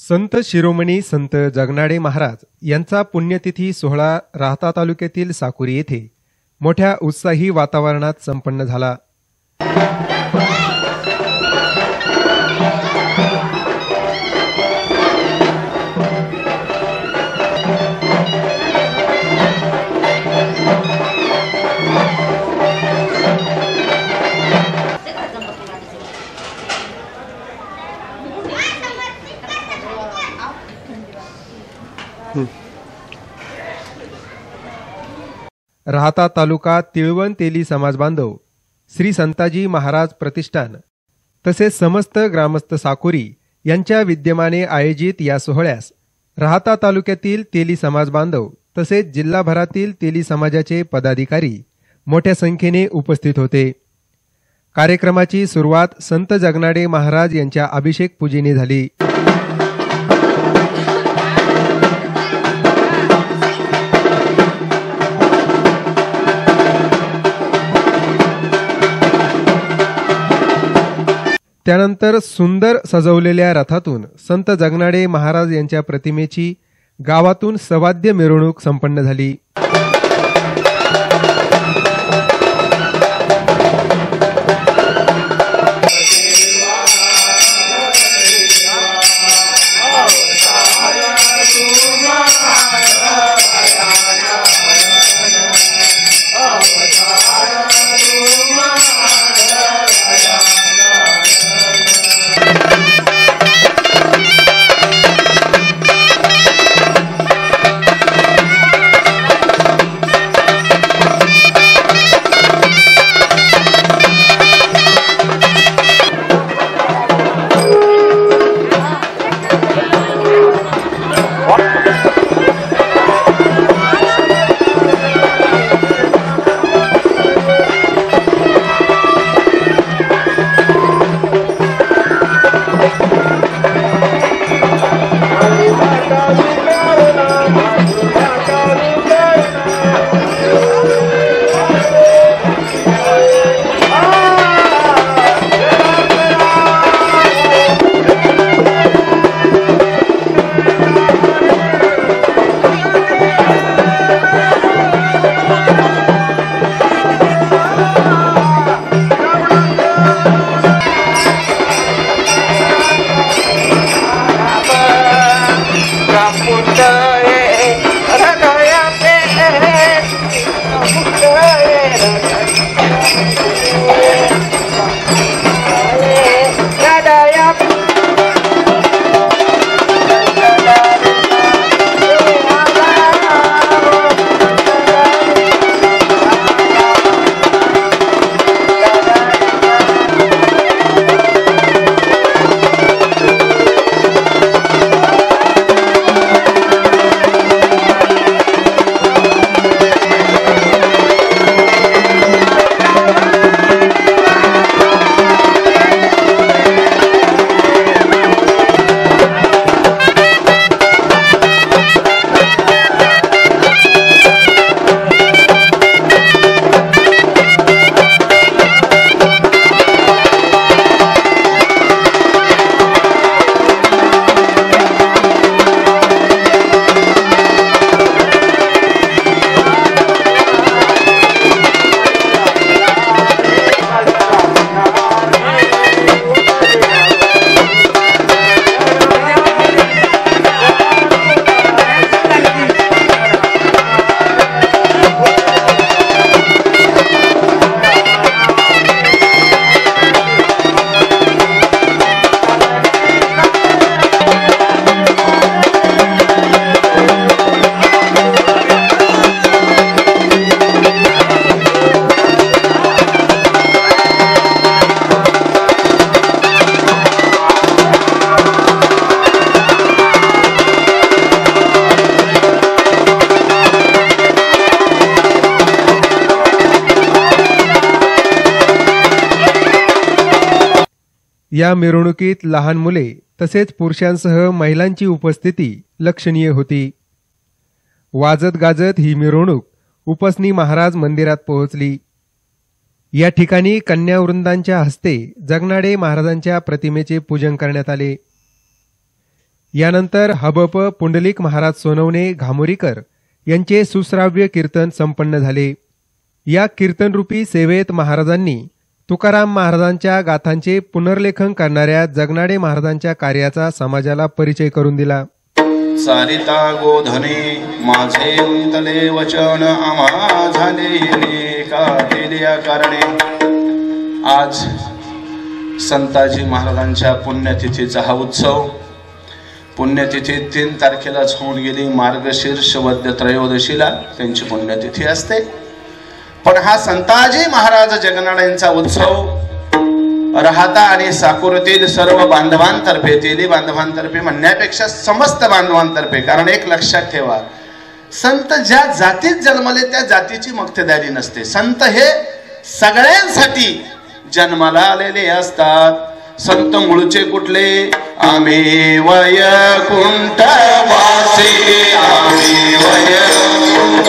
संत शिरोमणी संत जगनाडे महाराज यांचा पुण्यतिथी सोहळा राहता तालुक्यातील साकुरी येथे. मोठ्या उत्साही वातावरणात संपन्न झाला. राहता तालुका तिळवण तेली समाज बांधव श्री संताजी महाराज प्रतिष्ठान तसेच समस्त ग्रामस्थ साकुरी यांच्या विद्यमाने आयोजित या सोहळ्यास राहता तालुक्यातील तेली समाज बांधव तसेच जिल्हाभरातील तेली समाजाचे पदाधिकारी मोठ्या संख्येने उपस्थित होते. कार्यक्रमाची सुरुवात संत जगनाडे महाराज यांच्या अभिषेक पूजेने झाली. त्यानंतर सुंदर सजवलेल्या रथातून संत जगनाडे महाराज यांच्या प्रतिमेची गावातून सवाद्य मिरवणूक संपन्न झाली. या मिरवणुकीत लहान मुले तसेच पुरुषांसह महिलांची उपस्थिती लक्षणीय होती. वाजत गाजत ही मिरवणूक उपसनी महाराज मंदिरात पोहोचली. या ठिकाणी कन्यावृंदांच्या हस्ते जगनाडे महाराजांच्या प्रतिमेचे पूजन करण्यात आले. यानंतर हबप पुंडलिक महाराज सोनवणे घामोरीकर यांचे सुश्राव्य कीर्तन संपन्न झाले. या कीर्तनरूपी सेवेत महाराजांनी तुकाराम महाराजांच्या गाथांचे पुनर्लेखन करणाऱ्या जगनाडे महाराजांच्या कार्याचा समाजाला परिचय करून दिला. सारिता गोधने माझे उंतले वचन आम्हा झाले का कारणे? आज संताजी महाराजांच्या पुण्यतिथीचा हा उत्सव. पुण्यतिथी तीन तारखेलाच होऊन गेली. मार्गशीर्ष वद्य त्रयोदशीला त्यांची पुण्यतिथी असते. पण हा संताजी महाराज जगनाड यांचा उत्सव राहता आणि साकुरतील सर्व बांधवांतर्फे तेली बांधवांतर्फे म्हणण्यापेक्षा समस्त बांधवांतर्फे कारण एक लक्षात ठेवा संत ज्या जातीत जन्मले त्या जातीची मक्तेदारी नसते. संत हे सगळ्यांसाठी जन्माला आलेले असतात. संत मुळचे कुठले? आम्ही वैकुंठ वासी आम्ही वैकुंठ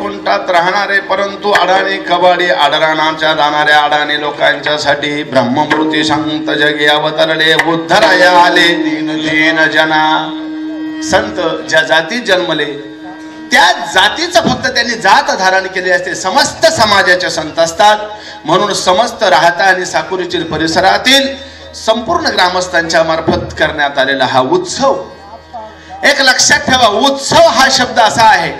वैकुंठात राहणारे परंतु अडाणी कबाडी आडराणाच्या जाणाऱ्या अडाणी लोकांच्यासाठी ब्रह्ममूर्ती संत जगी अवतरले उद्धराया आले दीन दीन जना. संत ज्या जाती जन्मले त्या जातीचं फक्त त्यांनी जात धारण केली असते. समस्त समाजाचे संत असतात. म्हणून समस्त राहता आणि साकुरीतील परिसरातील संपूर्ण ग्रामस्थांच्या मार्फत करण्यात आलेला हा उत्सव. एक लक्षात ठेवा उत्सव हा शब्द असा आहे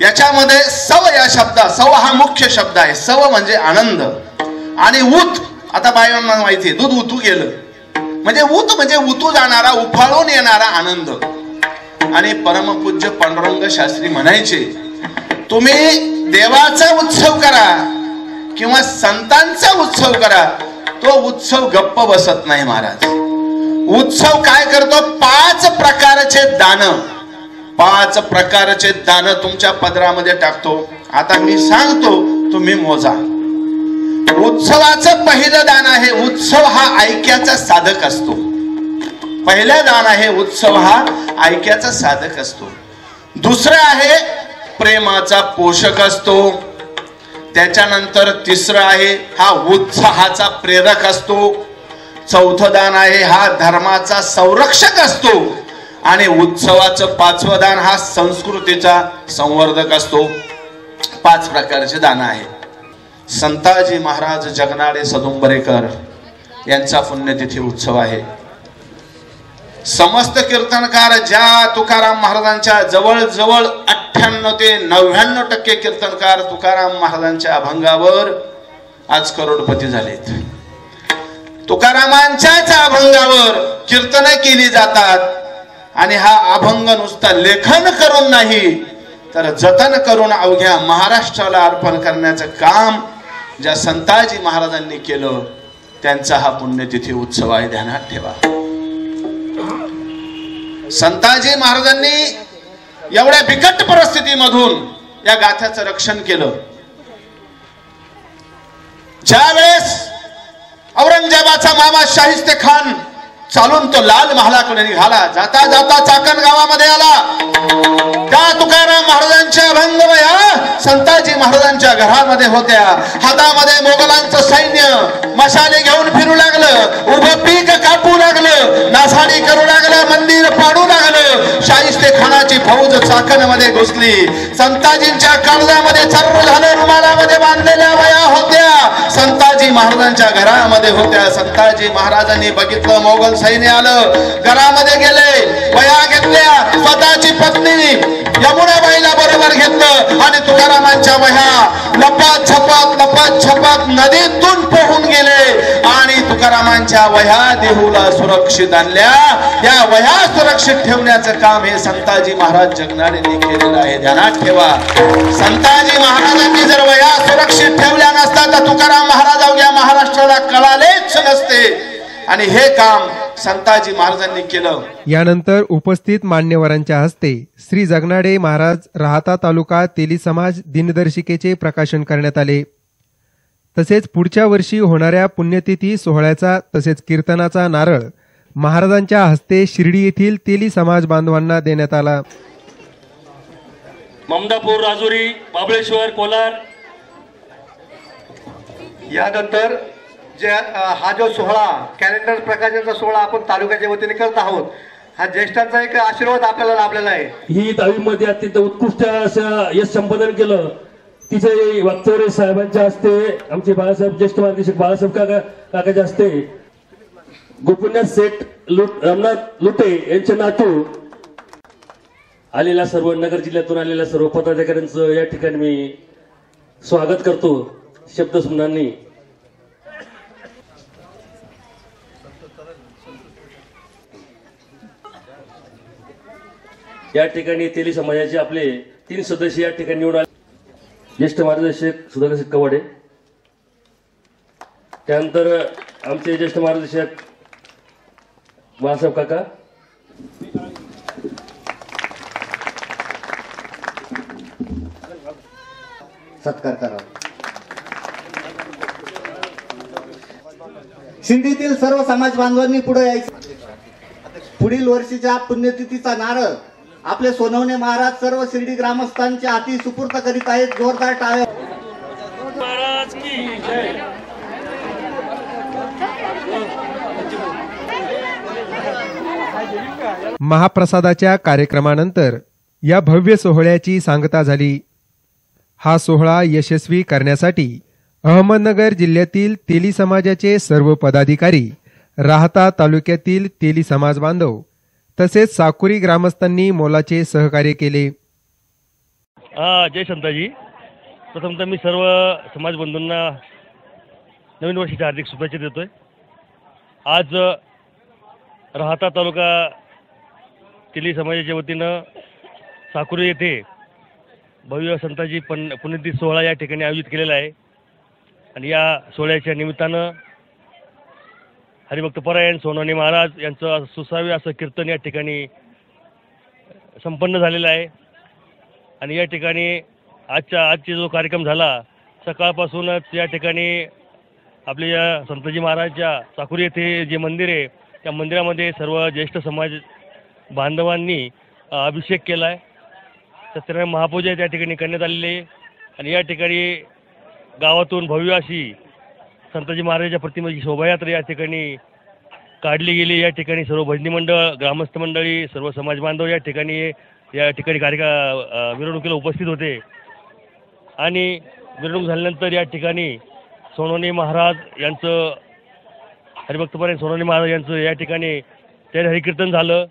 याच्यामध्ये सव या शब्दा सव हा मुख्य शब्द आहे. सव म्हणजे आनंद. आणि उत आता बायांना माहिती दूध उतू गेलं. म्हणजे उत म्हणजे उतू जाणारा उफाळून येणारा आनंद. आणि परमपूज्य पांडुरंग शास्त्री म्हणायचे तुम्ही देवाचा उत्सव करा किंवा संतांचा उत्सव करा तो उत्सव गप्प बसत नाही महाराज. उत्सव काय करतो? पाच प्रकारचे दान. पाच प्रकारचे दान तुमच्या पदरामध्ये टाकतो. आता मी सांगतो तुम्ही मोजा. उत्सवाचं पहिलं दान आहे उत्सव हा ऐक्याचा साधक असतो. पहिलं दान आहे उत्सव हा ऐक्याचा साधक असतो. दुसरं आहे प्रेमाचा पोषक असतो. त्याच्यानंतर तिसरं आहे हा उत्साहाचा प्रेरक असतो. चौथं दान आहे हा धर्माचा संरक्षक असतो. आणि उत्सवाचं पाचवं दान हा संस्कृतीचा संवर्धक असतो. पाच प्रकारचे दान आहेत संताजी महाराज जगनाडे सदुंबरेकर यांचा पुण्यतिथी उत्सव आहे. समस्त कीर्तनकार ज्या तुकाराम महाराजांच्या जवळजवळ अठ्ठ्याण्णव ते नव्याण्णव टक्के कीर्तनकार तुकाराम महाराजांच्या अभंगावर आज करोडपती झालेत. तुकारामांच्याच अभंगावर कीर्तन केली जातात. आणि हा अभंग नुसता लेखन करून नाही तर जतन करून अवघ्या महाराष्ट्राला अर्पण करण्याचं काम ज्या संताजी महाराजांनी केलं त्यांचा हा पुण्यतिथी उत्सव आहे ध्यानात ठेवा. संताजी महाराजांनी एवढ्या बिकट परिस्थितीमधून या गाथ्याचं रक्षण केलं. ज्या वेळेस औरंगजेबाचा मामा शाहिस्ते खान चालून तो लाल महालाकडे निघाला. जाता जाता चाकण गावामध्ये आला. त्या तुकाराम महाराजांच्या अभंगमया संताजी महाराजांच्या घरामध्ये होत्या. हातामध्ये मोगलांचं सैन्य मशाले घेऊन फिरू लागले. नासाडी मंदिर पाडू लागलं शाहिस्ते खानाची फौज चाकणमध्ये घुसली. संताजींच्या काळजामध्ये सर्व झालं रुमालामध्ये बांधलेल्या वया होत्या. संताजी महाराजांच्या घरामध्ये होत्या. संताजी महाराजांनी बघितलं मोगल सैन्य आलं. घरामध्ये गेले वया घेतल्या. स्वतःची पत्नी यमुनाबाईला बरोबर घेतलं आणि तुकारामांच्या वह्या लपात छपात लपात छपात नदीतून पोहून गेले. आणि तुकारामांच्या वह्या देहूला सुरक्षित आणल्या. या त्या वया सुरक्षित ठेवण्याचं काम हे संताजी महाराज जगनाडेंनी केलेलं आहे. ध्यानात ठेवा. संताजी महाराजांनी जर वया सुरक्षित ठेवल्या नसता तर तुकाराम महाराज अवघ्या महाराष्ट्राला कळालेच नसते. आणि हे काम संताजी महाराजांनी केलं. यानंतर उपस्थित मान्यवरांच्या हस्ते श्री जगनाडे महाराज राहता तालुका तेली समाज दिनदर्शिकेचे प्रकाशन करण्यात आले. तसेच पुढच्या वर्षी होणाऱ्या पुण्यतिथी सोहळ्याचा तसेच कीर्तनाचा नारळ महाराजांच्या हस्ते शिर्डी येथील तेली समाज बांधवांना देण्यात आला. ममदापूर राजुरी महाबळेश्वर कोलार. यानंतर जे हा जो सोहळा कॅलेंडर प्रकाशनाचा सोहळा आपण तालुक्याच्या वतीने करत आहोत हा ज्येष्ठांचा एक आशीर्वाद आपल्याला लाभलेला आहे. ही दहावीमध्ये अत्यंत उत्कृष्ट असं यश संपादन केलं. तिचे वागचौरे साहेबांच्या हस्ते आमचे बाळासाहेब ज्येष्ठ मार्गदर्शक बाळासाहेब काका काकाच्या हस्ते गोपीनाथ सेठ लुट रामनाथ लुटे यांचे नातू आलेल्या सर्व नगर जिल्ह्यातून आलेल्या सर्व पदाधिकाऱ्यांचं या ठिकाणी मी स्वागत करतो. शब्दसुमनांनी या ठिकाणी तेली समाजाचे आपले तीन सदस्य या ठिकाणी निवडून आले. ज्येष्ठ मार्गदर्शक सुधाकर कवाडे त्यानंतर आमचे ज्येष्ठ मार्गदर्शक बाळासाहेब काका? सत्कार करा. शिंदीतील सर्व समाज बांधवांनी पुढे यायचं. पुढील वर्षीच्या पुण्यतिथीचा नारळ आपले सोनवणे महाराज सर्व शिर्डी ग्रामस्थांच्या हाती सुपूर्त करीत आहेत जोरदार टाळ्या महाराज की जय महाप्रसादाच्या कार्यक्रमानंतर या भव्य सोहळ्याची सांगता झाली. हा सोहळा यशस्वी करण्यासाठी अहमदनगर जिल्ह्यातील तेली समाजाचे सर्व पदाधिकारी राहता तालुक्यातील तेली समाज बांधव तसेच साकुरी ग्रामस्थांनी मोलाचे सहकार्य केले. जय संताजी प्रथमतः मी सर्व समाज बंधूंना नवीन वर्षाच्या हार्दिक शुभेच्छा देतोय. आज राहता तालुका तिली समाजाच्या वतीनं साकुरी येथे भव्य संताजी पण पुण्यतिथी सोहळा या ठिकाणी आयोजित केलेला आहे. आणि या सोहळ्याच्या निमित्तानं हरिभक्त परायण सोनवणे महाराज यांचं सुसावे असं कीर्तन या ठिकाणी संपन्न झालेलं आहे. आणि या ठिकाणी आजच्या आजचा जो कार्यक्रम झाला सकाळपासूनच या ठिकाणी आपल्या संतजी महाराजच्या चाकुरी येथे जे मंदिर आहे त्या मंदिरामध्ये सर्व ज्येष्ठ समाज बांधवांनी अभिषेक केला आहे सत्यनारायण महापूजा त्या ठिकाणी करण्यात आलेली आहे. आणि या ठिकाणी गावातून भव्य अशी संताजी महाराजांच्या प्रतिमेची शोभायात्रा या ठिकाणी काढली गेली. या ठिकाणी सर्व भजनी मंडळ ग्रामस्थ मंडळी सर्व समाज बांधव या ठिकाणी या ठिकाणी कार्यक्रम मिरवणुकीला उपस्थित होते. आणि मिरवणूक झाल्यानंतर या ठिकाणी सोनवणे महाराज यांचं हरिभक्तपर्यंत सोनवणे महाराज यांचं या ठिकाणी त्या हरिकीर्तन झालं.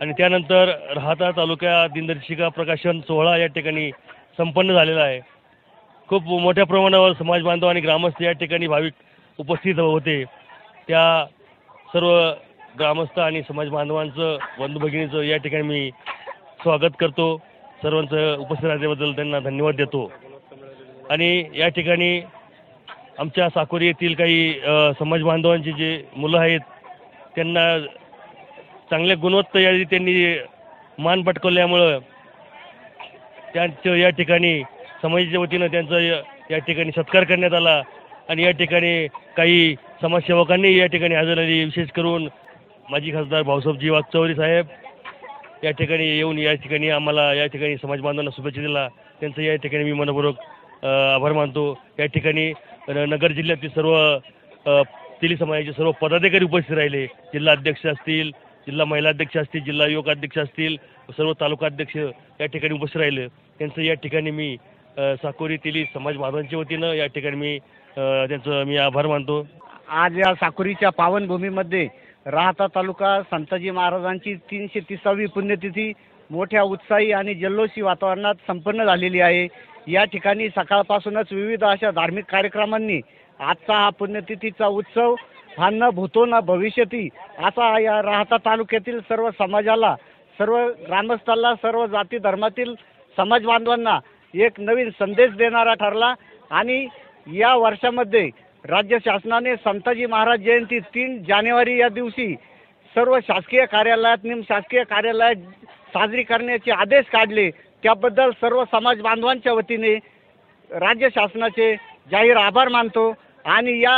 आणि त्यानंतर राहता तालुक्या दिनदर्शिका प्रकाशन सोहळा या ठिकाणी संपन्न झालेला आहे. खूप मोठ्या प्रमाणावर समाज बांधव आणि ग्रामस्थ या ठिकाणी भाविक उपस्थित होते. त्या सर्व ग्रामस्थ आणि समाज बांधवांचं बंधू भगिनीचं या ठिकाणी मी स्वागत करतो. सर्वांचं उपस्थित राहण्याबद्दल त्यांना धन्यवाद देतो. आणि या ठिकाणी आमच्या साकोरी येथील काही समाज बांधवांची जे मुलं आहेत त्यांना चांगल्या गुणवत्ता यादी त्यांनी मान पटकवल्यामुळं त्यांचं या ठिकाणी समाजाच्या वतीनं त्यांचा या- या ठिकाणी सत्कार करण्यात आला. आणि या ठिकाणी काही समाजसेवकांनी या ठिकाणी हजर आली विशेष करून माजी खासदार भाऊसाहेबजी वागचौरी साहेब या ठिकाणी येऊन या ठिकाणी आम्हाला या ठिकाणी समाज बांधवांना शुभेच्छा दिला. त्यांचं या ठिकाणी मी मनपूर्वक आभार मानतो. या ठिकाणी नगर जिल्ह्यातील सर्व तेली समाजाचे सर्व पदाधिकारी उपस्थित राहिले. जिल्हा अध्यक्ष असतील जिल्हा महिला अध्यक्ष असतील जिल्हा युवक अध्यक्ष असतील सर्व तालुका अध्यक्ष या ठिकाणी उपस्थित राहिले. त्यांचं या ठिकाणी मी साकोरीतील साकोरी तेली समाज बांधवांच्या वतीनं या ठिकाणी मी त्यांचं मी आभार मानतो. आज या साकोरीच्या पावनभूमीमध्ये राहता तालुका संताजी महाराजांची तीनशे तिसावी पुण्यतिथी मोठ्या उत्साही आणि जल्लोषी वातावरणात संपन्न झालेली आहे. या ठिकाणी सकाळपासूनच विविध अशा धार्मिक कार्यक्रमांनी आजचा हा पुण्यतिथीचा उत्सव हा न भूतो न भविष्यती असा या राहता तालुक्यातील सर्व समाजाला सर्व ग्रामस्थांना सर्व जाती धर्मातील समाज बांधवांना एक नवीन संदेश देणारा ठरला आणि या वर्षामध्ये राज्य शासनाने संताजी महाराज जयंती तीन जानेवारी या दिवशी सर्व शासकीय कार्यालयात निम शासकीय कार्यालयात साजरी करण्याचे आदेश काढले. त्याबद्दल सर्व समाज बांधवांच्या वतीने राज्य शासनाचे जाहीर आभार मानतो आणि या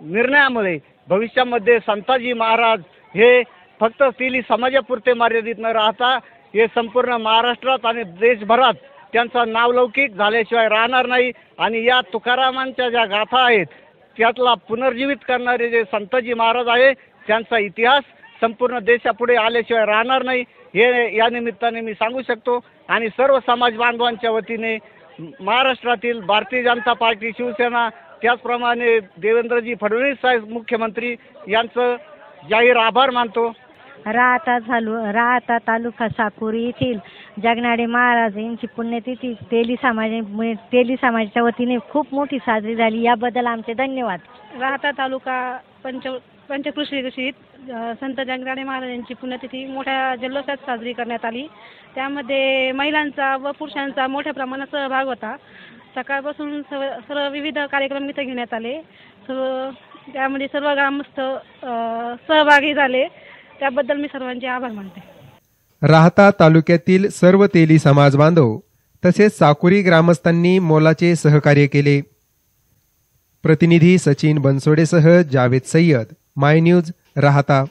निर्णयामुळे भविष्यामध्ये संताजी महाराज हे फक्त तेली समाजापुरते मर्यादित न राहता हे संपूर्ण महाराष्ट्रात आणि देशभरात त्यांचा नावलौकिक झाल्याशिवाय राहणार नाही. आणि या तुकारामांच्या ज्या गाथा आहेत त्यातला पुनर्जीवित करणारे जे संताजी महाराज आहे त्यांचा इतिहास संपूर्ण देशापुढे आल्याशिवाय राहणार नाही. हे या निमित्ताने मी सांगू शकतो. आणि सर्व समाज बांधवांच्या वतीने महाराष्ट्रातील भारतीय जनता पार्टी शिवसेना त्याचप्रमाणे देवेंद्रजी फडणवीस साहेब मुख्यमंत्री यांचं जाहीर आभार मानतो. राहता झालू राहता तालुका साकुरी येथील जगनाडे महाराज यांची पुण्यतिथी तेली समाज तेली समाजाच्या वतीने खूप मोठी साजरी झाली. याबद्दल आमचे धन्यवाद. राहता तालुका पंच पंचकृषी कृषीत अ, संत जगनाडे महाराजांची पुण्यतिथी मोठ्या जल्लोषात साजरी करण्यात आली. त्यामध्ये महिलांचा व पुरुषांचा मोठ्या प्रमाणात सहभाग होता. सकाळपासून सर्व सर्व विविध कार्यक्रम इथं घेण्यात आले. सर्व त्यामध्ये सर्व ग्रामस्थ अ, सहभागी झाले. त्याबद्दल मी सर्वांचे आभार मानते. राहता तालुक्यातील सर्व तेली समाज बांधव तसेच साकुरी ग्रामस्थांनी मोलाचे सहकार्य केले. प्रतिनिधी सचिन बनसोडेसह जावेद सय्यद माय न्यूज राहता.